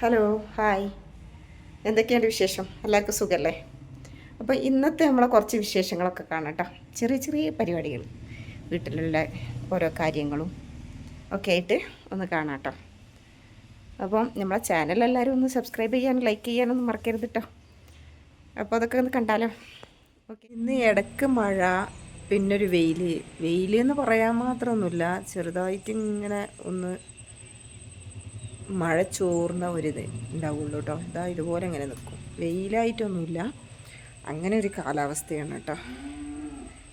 Hello hi എന്തൊക്കെയുണ്ട് വിശേഷം? എല്ലാവർക്കും സുഖമല്ലേ അപ്പോൾ ഇന്നത്തെ നമ്മളെ കുറച്ച് വിശേഷങ്ങളൊക്കെ കാണാം കേട്ടോ ചെറിയ ചെറിയ പരിപാടികൾ വീട്ടിലുള്ള ഓരോ കാര്യങ്ങളും ഒക്കെ ആയിട്ട് ഒന്ന് കാണാം കേട്ടോ അപ്പം നമ്മളെ ചാനൽ എല്ലാവരും ഒന്ന് സബ്സ്ക്രൈബ് ചെയ്യാനും ലൈക്ക് ചെയ്യാനൊന്നും മറക്കരുത് കേട്ടോ അപ്പോൾ അതൊക്കെ ഒന്ന് കണ്ടാലോ? ഓക്കെ. ഇന്ന് ഇടയ്ക്ക് മഴ പിന്നൊരു വെയിൽ വെയിൽ എന്ന് പറയാൻ മാത്രമൊന്നുമില്ല. ചെറുതായിട്ട് ഇങ്ങനെ ഒന്ന് മഴ ചോർന്ന ഒരിത് ഉണ്ടാവുള്ളൂ കേട്ടോ ഇതാ ഇതുപോലെ അങ്ങനെ നിൽക്കും വെയിലായിട്ടൊന്നുമില്ല. അങ്ങനെ ഒരു കാലാവസ്ഥയാണ് കേട്ടോ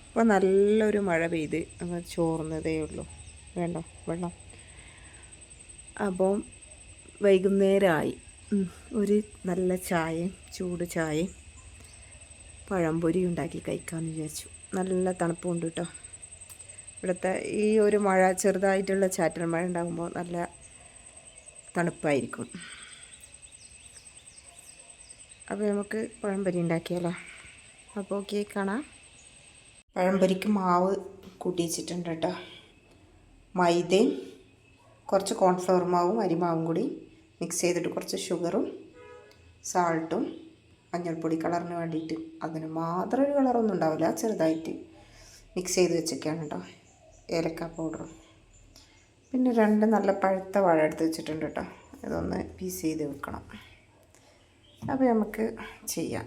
ഇപ്പോൾ നല്ലൊരു മഴ പെയ്ത് അങ്ങ് ചോർന്നതേ ഉള്ളൂ. വേണ്ടോ? വെള്ളം. അപ്പം വൈകുന്നേരമായി ഒരു നല്ല ചായയും ചൂട് ചായയും പഴംപൊരി ഉണ്ടാക്കി കഴിക്കാമെന്ന് വിചാരിച്ചു. നല്ല തണുപ്പുണ്ട് കേട്ടോ ഇവിടുത്തെ ഈ ഒരു മഴ ചെറുതായിട്ടുള്ള ചാറ്റൽ മഴ ഉണ്ടാകുമ്പോൾ നല്ല തണുപ്പായിരിക്കും. അപ്പോൾ നമുക്ക് പഴംപൊരി ഉണ്ടാക്കിയാലോ? അപ്പോൾ ഓക്കെ കാണാം. പഴംപൊരിക്ക് മാവ് കൂട്ടിച്ചിട്ടുണ്ട് കേട്ടോ. മൈദയും കുറച്ച് കോൺഫ്ലവർ മാവും അരിമാവും കൂടി മിക്സ് ചെയ്തിട്ട് കുറച്ച് ഷുഗറും സാൾട്ടും മഞ്ഞൾപ്പൊടി കളറിന് വേണ്ടിയിട്ട്. അതിന് മാത്രം ഒരു കളറൊന്നും ഉണ്ടാവില്ല ചെറുതായിട്ട് മിക്സ് ചെയ്ത് വെച്ചൊക്കെയാണ് കേട്ടോ. ഏലക്ക പൗഡറും പിന്നെ രണ്ട് നല്ല പഴുത്ത വാഴ എടുത്ത് വെച്ചിട്ടുണ്ട് കേട്ടോ. ഇതൊന്ന് പീസ് ചെയ്ത് വെക്കണം. അപ്പോൾ നമുക്ക് ചെയ്യാം.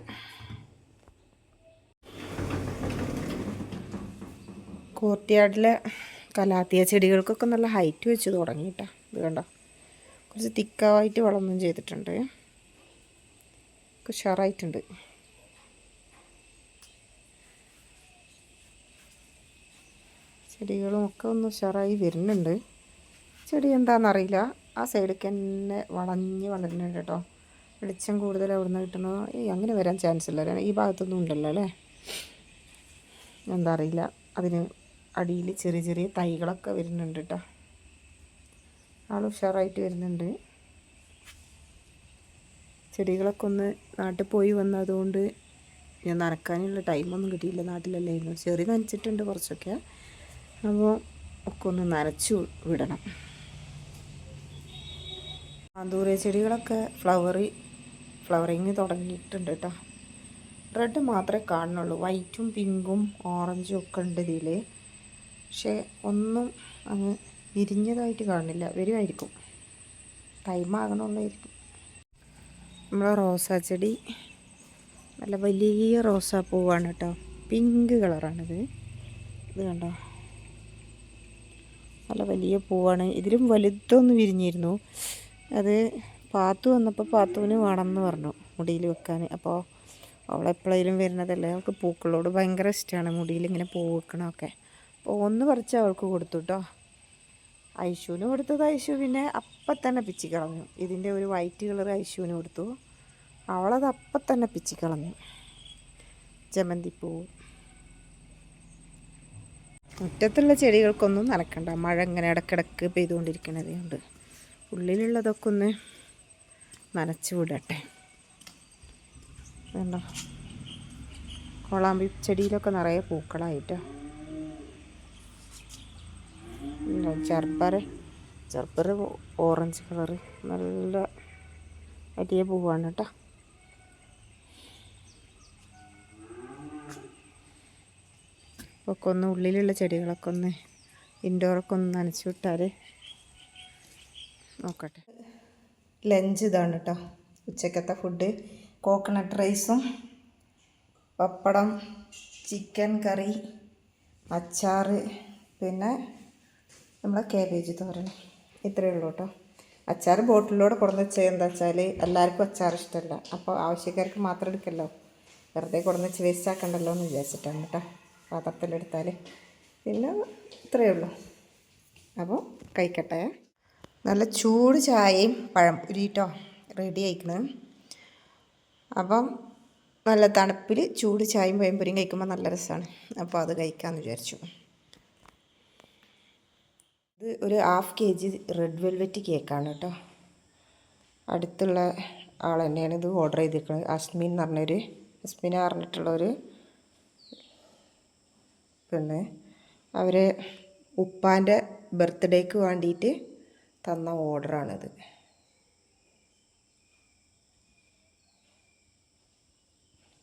കോർട്ട്യാർഡിലെ കലാത്തിയ ചെടികൾക്കൊക്കെ നല്ല ഹൈറ്റ് വെച്ച് തുടങ്ങി കേട്ടോ. ഇത് കണ്ടോ? കുറച്ച് തിക്കായിട്ട് വളമൊന്നും ചെയ്തിട്ടുണ്ട്. ഉഷാറായിട്ടുണ്ട്. ചെടികളും ഒക്കെ ഒന്ന് ഉഷാറായി വരുന്നുണ്ട്. ചെടി എന്താണെന്നറിയില്ല ആ സൈഡിലേക്ക് തന്നെ വളഞ്ഞ് വളരുന്നുണ്ട് കേട്ടോ വെളിച്ചം കൂടുതൽ അവിടെ നിന്ന് കിട്ടുന്നത് അങ്ങനെ വരാൻ ചാൻസ് ഇല്ല? ഈ ഭാഗത്തൊന്നും ഉണ്ടല്ലോ അല്ലേ? എന്താ അറിയില്ല അതിന് അടിയിൽ ചെറിയ ചെറിയ തൈകളൊക്കെ വരുന്നുണ്ട് കേട്ടോ ആൾ ഉഷാറായിട്ട് വരുന്നുണ്ട്. ചെടികളൊക്കെ ഒന്ന് നാട്ടിൽ പോയി വന്നതുകൊണ്ട് ഞാൻ നനക്കാനുള്ള ടൈമൊന്നും കിട്ടിയില്ല നാട്ടിലല്ലായിരുന്നു. ചെറിയ നനച്ചിട്ടുണ്ട് കുറച്ചൊക്കെ. അപ്പോൾ ഒക്കെ ഒന്ന് നനച്ചു വിടണം. ആന്തൂറിയ ചെടികളൊക്കെ ഫ്ലവറി ഫ്ലവറിങ് തുടങ്ങിയിട്ടുണ്ട് കേട്ടോ റെഡ് മാത്രമേ കാണുന്നുള്ളൂ. വൈറ്റും പിങ്കും ഓറഞ്ചും ഒക്കെ ഉണ്ട് ഇതിൽ പക്ഷേ ഒന്നും അങ്ങ് വിരിഞ്ഞതായിട്ട് കാണുന്നില്ല. വരുമായിരിക്കും. ടൈം ആകണമുള്ളായിരിക്കും നമ്മളെ റോസാ ചെടി നല്ല വലിയ റോസാ പൂവാണ് കേട്ടോ പിങ്ക് കളറാണിത് ഇത് കണ്ടോ? നല്ല വലിയ പൂവാണ്. ഇതിലും വലുതൊന്ന് വിരിഞ്ഞിരുന്നു. അത് പാത്തു വന്നപ്പോൾ പാത്തുവിന് വേണമെന്ന് പറഞ്ഞു മുടിയിൽ വെക്കാൻ. അപ്പോൾ അവളെപ്പോഴേലും വരുന്നതല്ലേ? അവൾക്ക് പൂക്കളോട് ഭയങ്കര ഇഷ്ടമാണ് മുടിയിൽ ഇങ്ങനെ പൂ വെക്കണമൊക്കെ. അപ്പോൾ ഒന്ന് പറിച്ച് അവൾക്ക് കൊടുത്തു കേട്ടോ. ഐശുവിന് കൊടുത്തത് ഐശു. പിന്നെ അപ്പം തന്നെ പിച്ചി കളഞ്ഞു. ഇതിന്റെ ഒരു വൈറ്റ് കളർ ഐശുവിന് കൊടുത്തു. അവളത് അപ്പം തന്നെ പിച്ചി കളഞ്ഞു. ജമന്തിപ്പൂ. മുറ്റത്തുള്ള ചെടികൾക്കൊന്നും നനക്കണ്ട മഴ ഇങ്ങനെ ഇടക്കിടക്ക് പെയ്തുകൊണ്ടിരിക്കണത് കൊണ്ട് ഉള്ളിലുള്ളതൊക്കെ ഒന്ന് നനച്ചു വിടട്ടെ. വേണ്ട? കൊളാമ്പി ചെടിയിലൊക്കെ നിറയെ പൂക്കളായിട്ടോ. ചെറുപ്പർ ചെറുപ്പർ ഓറഞ്ച് കളറ്. നല്ല വലിയ പൂവാണ് കേട്ടോ. ഒക്കെ ഒന്ന് ഉള്ളിലുള്ള ചെടികളൊക്കെ ഒന്ന് ഇൻഡോറൊക്കെ ഒന്ന് നനച്ചു വിട്ടാൽ നോക്കട്ടെ. ലഞ്ച് ഇതാണ് കേട്ടോ. ഉച്ചക്കത്തെ ഫുഡ് കോക്കനട്ട് റൈസും പപ്പടം ചിക്കൻ കറി അച്ചാർ പിന്നെ നമ്മളെ കാബേജ് തോരൻ. ഇത്രയേ ഉള്ളൂ കേട്ടോ. അച്ചാർ ബോട്ടിലൂടെ കൊടുന്ന് വെച്ചാൽ എന്താ വെച്ചാൽ എല്ലാവർക്കും അച്ചാർ ഇഷ്ടമല്ല. അപ്പോൾ ആവശ്യക്കാർക്ക് മാത്രം എടുക്കല്ലോ. വെറുതെ കൊടുന്ന് വെച്ച് വേസ്റ്റ് ആക്കണ്ടല്ലോ എന്ന് വിചാരിച്ചിട്ടാണ് കേട്ടോ പാത്രത്തിലെടുത്താൽ പിന്നെ ഇത്രയേ ഉള്ളൂ. അപ്പോൾ കഴിക്കട്ടെ. നല്ല ചൂട് ചായയും പഴം ഉരിട്ടോ റെഡി ആയിക്കണ്. അപ്പം നല്ല തണുപ്പിൽ ചൂട് ചായയും പഴംപൊരിയും കഴിക്കുമ്പോൾ നല്ല രസമാണ് അപ്പോൾ അത് കഴിക്കാമെന്ന് വിചാരിച്ചു. ഇത് ഒരു half K G red velvet കേക്കാണ് കേട്ടോ അടുത്തുള്ള ആൾ തന്നെയാണ് ഇത് ഓർഡർ ചെയ്തിരിക്കുന്നത് അസ്മിൻ എന്ന് പറഞ്ഞൊരു അസ്മിന പറഞ്ഞിട്ടുള്ളൊരു പിന്നെ അവർ ഉപ്പാന്റെ ബർത്ത്ഡേക്ക് വേണ്ടിയിട്ട് തന്ന ഓർഡറാണിത്.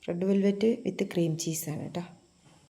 റെഡ് വെൽവെറ്റ് വിത്ത് ക്രീം ചീസാണ് കേട്ടോ.